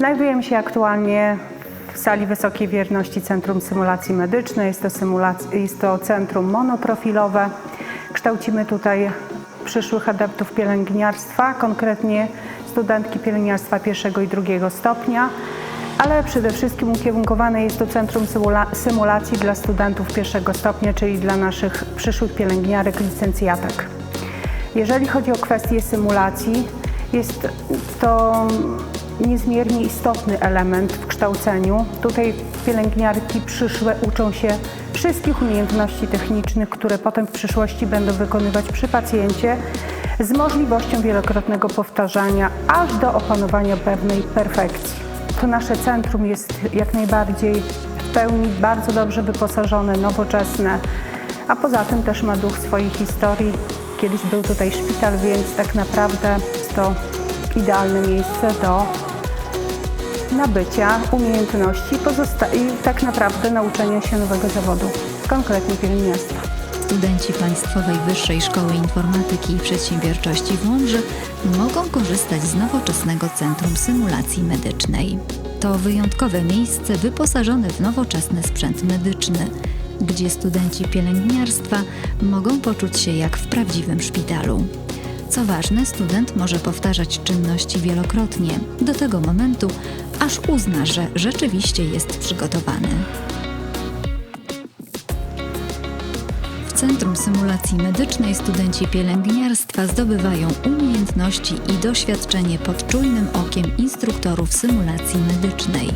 Znajdujemy się aktualnie w sali wysokiej wierności Centrum Symulacji Medycznej. Jest to, symulac- jest to centrum monoprofilowe. Kształcimy tutaj przyszłych adeptów pielęgniarstwa, konkretnie studentki pielęgniarstwa pierwszego i drugiego stopnia, ale przede wszystkim ukierunkowane jest to Centrum Symula- Symulacji dla studentów pierwszego stopnia, czyli dla naszych przyszłych pielęgniarek, licencjatek. Jeżeli chodzi o kwestię symulacji, jest to niezmiernie istotny element w kształceniu. Tutaj pielęgniarki przyszłe uczą się wszystkich umiejętności technicznych, które potem w przyszłości będą wykonywać przy pacjencie z możliwością wielokrotnego powtarzania aż do opanowania pewnej perfekcji. To nasze centrum jest jak najbardziej w pełni bardzo dobrze wyposażone, nowoczesne, a poza tym też ma duch swojej historii. Kiedyś był tutaj szpital, więc tak naprawdę jest to idealne miejsce do nabycia umiejętności i tak naprawdę nauczenia się nowego zawodu, konkretnie pielęgniarstwa. Studenci Państwowej Wyższej Szkoły Informatyki i Przedsiębiorczości w Łomży mogą korzystać z nowoczesnego Centrum Symulacji Medycznej. To wyjątkowe miejsce wyposażone w nowoczesny sprzęt medyczny, gdzie studenci pielęgniarstwa mogą poczuć się jak w prawdziwym szpitalu. Co ważne, student może powtarzać czynności wielokrotnie, do tego momentu, aż uzna, że rzeczywiście jest przygotowany. W Centrum Symulacji Medycznej studenci pielęgniarstwa zdobywają umiejętności i doświadczenie pod czujnym okiem instruktorów symulacji medycznej.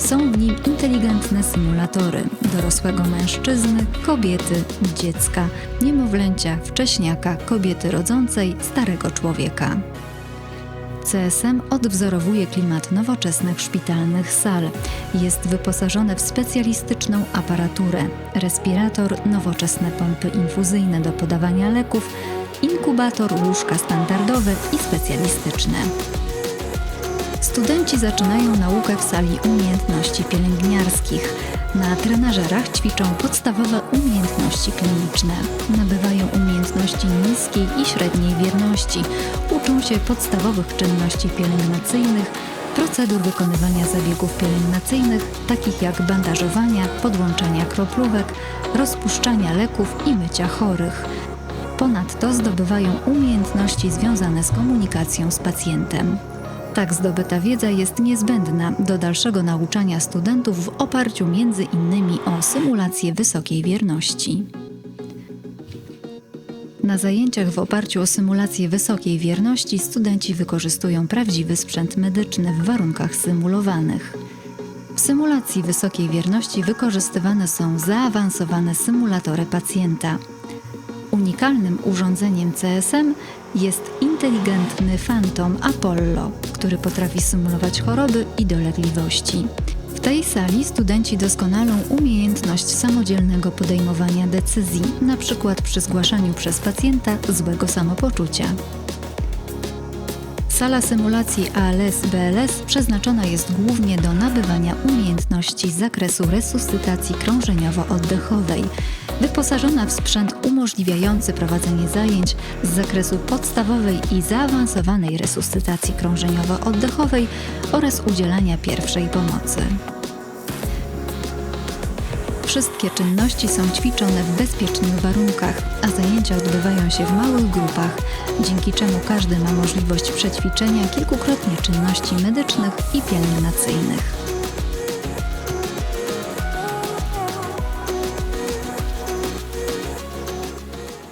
Są w nim inteligentne symulatory dorosłego mężczyzny, kobiety, dziecka, niemowlęcia, wcześniaka, kobiety rodzącej, starego człowieka. CSM odwzorowuje klimat nowoczesnych szpitalnych sal. Jest wyposażone w specjalistyczną aparaturę, respirator, nowoczesne pompy infuzyjne do podawania leków, inkubator, łóżka standardowe i specjalistyczne. Studenci zaczynają naukę w sali umiejętności pielęgniarskich. Na trenażerach ćwiczą podstawowe umiejętności kliniczne. Nabywają umiejętności niskiej i średniej wierności. Uczą się podstawowych czynności pielęgnacyjnych, procedur wykonywania zabiegów pielęgnacyjnych, takich jak bandażowania, podłączania kroplówek, rozpuszczania leków i mycia chorych. Ponadto zdobywają umiejętności związane z komunikacją z pacjentem. Tak zdobyta wiedza jest niezbędna do dalszego nauczania studentów w oparciu między innymi o symulację wysokiej wierności. Na zajęciach w oparciu o symulację wysokiej wierności studenci wykorzystują prawdziwy sprzęt medyczny w warunkach symulowanych. W symulacji wysokiej wierności wykorzystywane są zaawansowane symulatory pacjenta. Unikalnym urządzeniem CSM jest inteligentny fantom Apollo, który potrafi symulować choroby i dolegliwości. W tej sali studenci doskonalą umiejętność samodzielnego podejmowania decyzji, np. przy zgłaszaniu przez pacjenta złego samopoczucia. Sala symulacji ALS-BLS przeznaczona jest głównie do nabywania umiejętności z zakresu resuscytacji krążeniowo-oddechowej, wyposażona w sprzęt umożliwiający prowadzenie zajęć z zakresu podstawowej i zaawansowanej resuscytacji krążeniowo-oddechowej oraz udzielania pierwszej pomocy. Wszystkie czynności są ćwiczone w bezpiecznych warunkach, a zajęcia odbywają się w małych grupach, dzięki czemu każdy ma możliwość przećwiczenia kilkukrotnie czynności medycznych i pielęgnacyjnych.